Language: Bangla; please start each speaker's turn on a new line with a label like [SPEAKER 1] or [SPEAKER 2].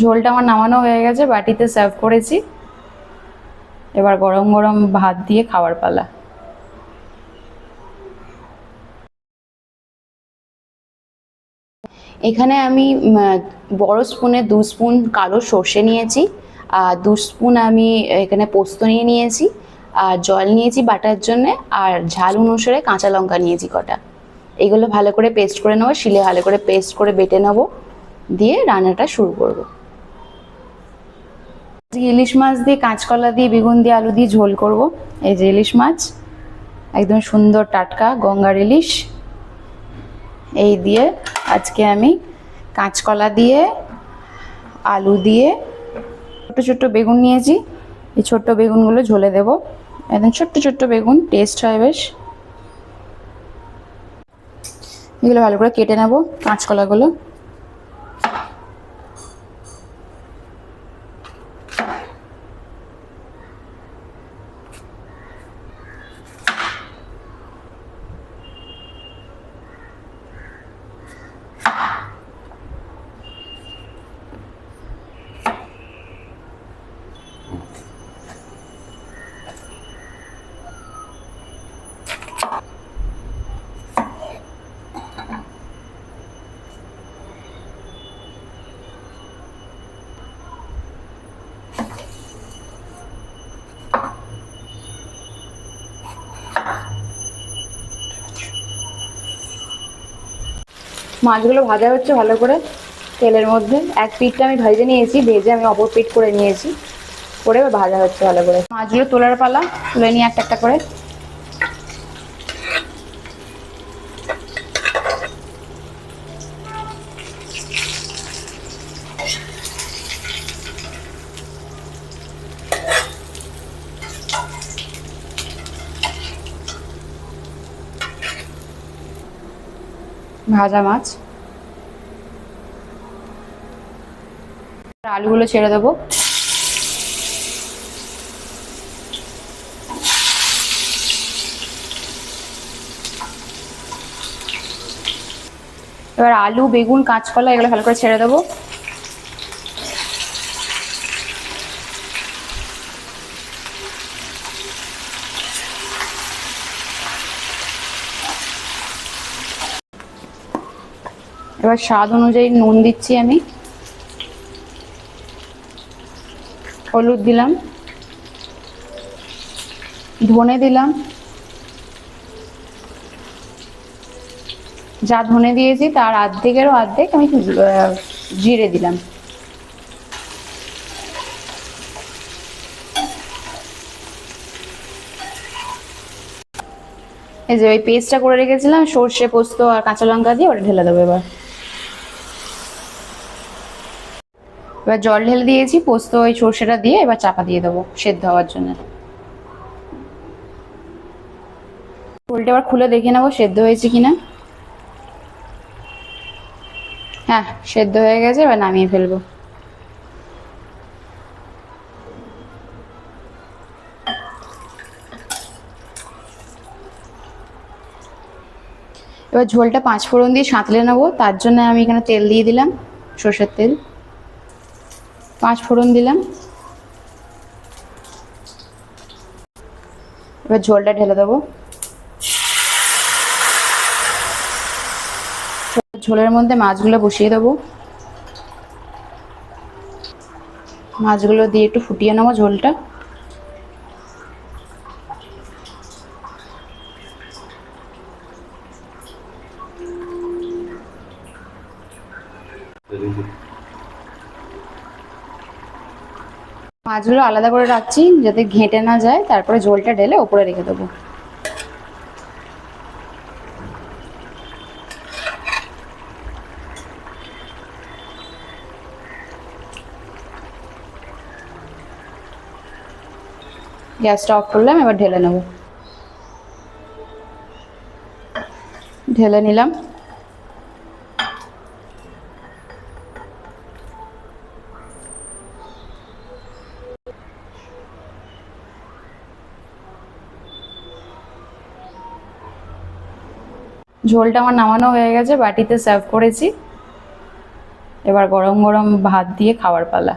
[SPEAKER 1] ঝোলটা আমার নামানো হয়ে গেছে, বাটিতে সার্ভ করেছি। এবার গরম গরম ভাত দিয়ে খাওয়ার পালা। এখানে আমি বড় স্পুনে দু স্পুন কালো সর্ষে নিয়েছি, আর দু স্পুন আমি এখানে পোস্ত নিয়ে নিয়েছি, আর জল নিয়েছি বাটার জন্য, আর ঝাল অনুসারে কাঁচা লঙ্কা নিয়েছি কটা। এগুলো ভালো করে পেস্ট করে নেব, শিলে ভালো করে পেস্ট করে বেটে নেব, দিয়ে রান্নাটা শুরু করব। ইলিশ মাছ দিয়ে কাঁচকলা দিয়ে বেগুন দিয়ে আলু দিয়ে ঝোল করব। এই যে ইলিশ মাছ, একদম সুন্দর টাটকা গঙ্গার ইলিশ। এই দিয়ে আজকে আমি কাঁচকলা দিয়ে আলু দিয়ে ছোট্ট ছোট্ট বেগুন নিয়েছি। এই ছোট্ট বেগুনগুলো ঝোলে দেব। একদম ছোট্ট ছোট্ট বেগুন, টেস্ট হয় বেশ। এগুলো ভালো করে কেটে নেব কাঁচকলাগুলো। মাছগুলো ভাজা হচ্ছে ভালো করে তেলের মধ্যে। এক পিঠটা আমি ভেজে নিয়েছি, ভেজে আমি অপর পিঠ করে নিয়েছি। করে ভাজা হচ্ছে ভালো করে। মাছগুলো তোলার পালা, তুলে নিয়ে একটা একটা করে। ভাজা মাছ। আলুগুলো ছেড়ে দেবো। এবার আলু বেগুন কাঁচকলা এগুলো ভালো করে ছেড়ে দেবো। এবার স্বাদ অনুযায়ী নুন দিচ্ছি আমি। হলুদ দিলাম। ধনে দিলাম। যা ধনে দিয়েছি তার অর্ধেকেরও অর্ধেক আমি জিরে দিলাম। এই যে ওই পেস্টটা করে রেখেছিলাম, সর্ষে পোস্ত আর কাঁচা লঙ্কা দিয়ে ওটা ঢেলে দেবো এবার। এবার জল ঢেলে দিয়েছি, পোস্ত, ওই সর্ষেটা দিয়ে এবার চাপা দিয়ে দেবো সেদ্ধ হওয়ার জন্য। ফুলটা এবার খুলে দেখে নেব সেদ্ধ হয়েছে কিনা। হ্যাঁ সেদ্ধ হয়ে গেছে, এবার নামিয়ে ফেলব। এবার ঝোলটা পাঁচ ফোড়ন দিয়ে সাঁতলে নেব, তার জন্য আমি এখানে তেল দিয়ে দিলাম, সর্ষের তেল। পাঁচ ফোড়ন দিলাম। এবার ঝোলটা ঢেলে দেবো। ঝোলের মধ্যে মাছগুলো বসিয়ে দেবো। মাছগুলো দিয়ে একটু ফুটিয়ে নেব ঝোলটা। মাছগুলো আলাদা করে রাখছি যাতে ঘেঁটে না যায়, তারপরে ঝোলটা ঢেলে ওপরে রেখে দেবো। গ্যাসটা অফ করলাম, এবার ঢেলে নেব। ঢেলে নিলাম। ঝোলটা আমার নামানো হয়ে গেছে, বাটিতে সার্ভ করেছি। এবার গরম গরম ভাত দিয়ে খাওয়ার পালা।